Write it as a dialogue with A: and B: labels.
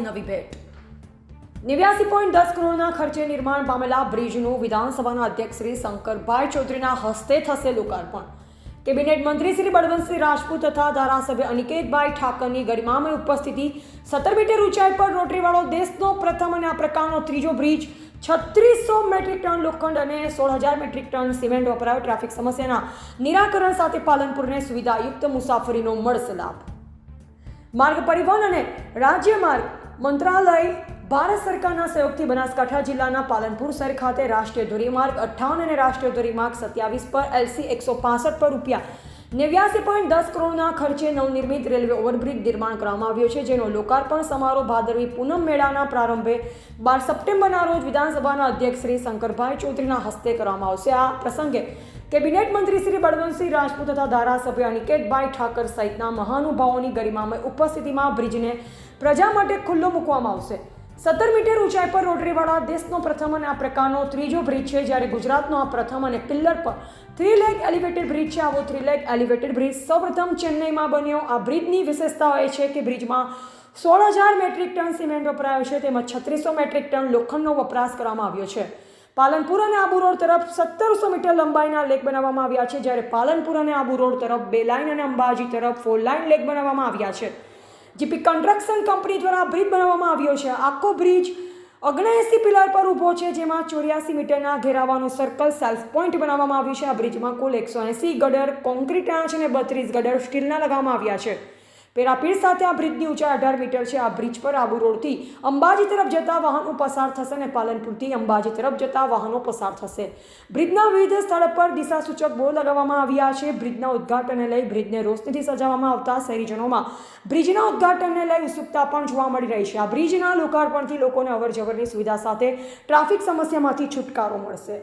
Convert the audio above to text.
A: નવી ભેટ. નેવ્યાસી પોઈન્ટ દસ કરોડના ખર્ચે નિર્માણ પામેલા બ્રિજનું વિધાનસભાના અધ્યક્ષ શ્રી શંકરભાઈ ચૌધરીના હસ્તે થશે લોકાર્પણ. કેબિનેટ મંત્રી શ્રી બળવંતસિંહ રાજપૂત તથા ધારાસભ્ય અનિકેતભાઈ ઠાકરની ગરિમામય ઉપસ્થિતિ સત્તર મીટર ઊંચાઈ પર રોટરીવાળો દેશનો પ્રથમ અને આ પ્રકારનો ત્રીજો બ્રિજ, છત્રીસો મેટ્રિક ટન લોખંડ અને સોળ હજાર મેટ્રિક ટન સિમેન્ટ વપરાયો. ટ્રાફિક સમસ્યાના નિરાકરણ સાથે પાલનપુરને સુવિધાયુક્ત મુસાફરીનો મળશે લાભ. માર્ગ પરિવહન અને રાજ્ય માર્ગ મંત્રાલય ભારત સરકારના સહયોગથી બનાસકાંઠા જિલ્લાના પાલનપુર શહેર ખાતે રાષ્ટ્રીય ધોરીમાર્ગ અઠ્ઠાવન અને રાષ્ટ્રીય ધોરીમાર્ગ સત્યાવીસ પર એલસી એકસો પાસઠ પર રૂપિયા નેવ્યાસી પોઈન્ટ દસ કરોડના ખર્ચે નવનિર્મિત રેલવે ઓવરબ્રિજ નિર્માણ કરવામાં આવ્યો છે, જેનો લોકાર્પણ સમારોહ ભાદરવી પૂનમ મેળાના પ્રારંભે બાર સપ્ટેમ્બરના રોજ વિધાનસભાના અધ્યક્ષ શ્રી શંકરભાઈ ચૌધરીના હસ્તે કરવામાં આવશે. આ પ્રસંગે કેબિનેટ મંત્રી શ્રી બળવંતસિંહ રાજપૂત તથા ધારાસભ્ય અનિકેતભાઈ ઠાકર સહિતના મહાનુભાવોની ગરિમામય ઉપસ્થિતિમાં બ્રિજને પ્રજા માટે ખુલ્લો મૂકવામાં આવશે. સત્તર મીટર ઊંચાઈ પર રોટરીવાળા દેશનો પ્રથમ અને આ પ્રકારનો ત્રીજો બ્રિજ છે, જ્યારે ગુજરાતનો આ પ્રથમ અને પિલ્લર પર થ્રી લેગ એલિવેટેડ બ્રિજ છે. આવો થ્રી લેગ એલિવેટેડ બ્રિજ સૌપ્રથમ ચેન્નઈમાં બન્યો. આ બ્રિજની વિશેષતા એ છે કે બ્રિજમાં સોળ હજાર મેટ્રિક ટન સિમેન્ટ વપરાયો છે, તેમજ છત્રીસો મેટ્રિક ટન લોખંડનો વપરાશ કરવામાં આવ્યો છે. પાલનપુર અને આબુ રોડ તરફ સત્તરસો મીટર લંબાઈના લેક બનાવવામાં આવ્યા છે, જ્યારે પાલનપુર અને આબુ રોડ તરફ બે લાઇન અને અંબાજી તરફ ફોર લાઇન લેક બનાવવામાં આવ્યા છે. જીપી કન્સ્ટ્રક્શન કંપની દ્વારા બ્રિજ બનાવવામાં આવ્યો છે. આખો બ્રિજ ઓગણએંસી પિલર પર ઊભો છે, જેમાં ચોર્યાસી મીટરના ઘેરાવાનું સર્કલ સેલ્ફ પોઈન્ટ બનાવવામાં આવ્યું છે. આ બ્રિજમાં કુલ એકસો એંસી ગડર કોન્ક્રીટ આંચ અને બત્રીસ ગડર સ્ટીલના લગાવવામાં આવ્યા છે. પેરાપીડ સાથે આ બ્રિજની ઊંચાઈ અઢાર મીટર છે. આ બ્રિજ પર આબુ રોડથી અંબાજી તરફ જતા વાહનો પસાર થશે અને પાલનપુરથી અંબાજી તરફ જતા વાહનો પસાર થશે. બ્રિજના વિવિધ સ્થળ પર દિશાસૂચક બોર્ડ લગાવવામાં આવ્યા છે. બ્રિજના ઉદ્ઘાટનને લઈ બ્રિજને રોશનીથી સજાવવામાં આવતા શહેરીજનોમાં બ્રિજના ઉદ્ઘાટનને લઈ ઉત્સુકતા પણ જોવા મળી રહી છે. આ બ્રિજના લોકાર્પણથી લોકોને અવરજવરની સુવિધા સાથે ટ્રાફિક સમસ્યામાંથી છુટકારો મળશે.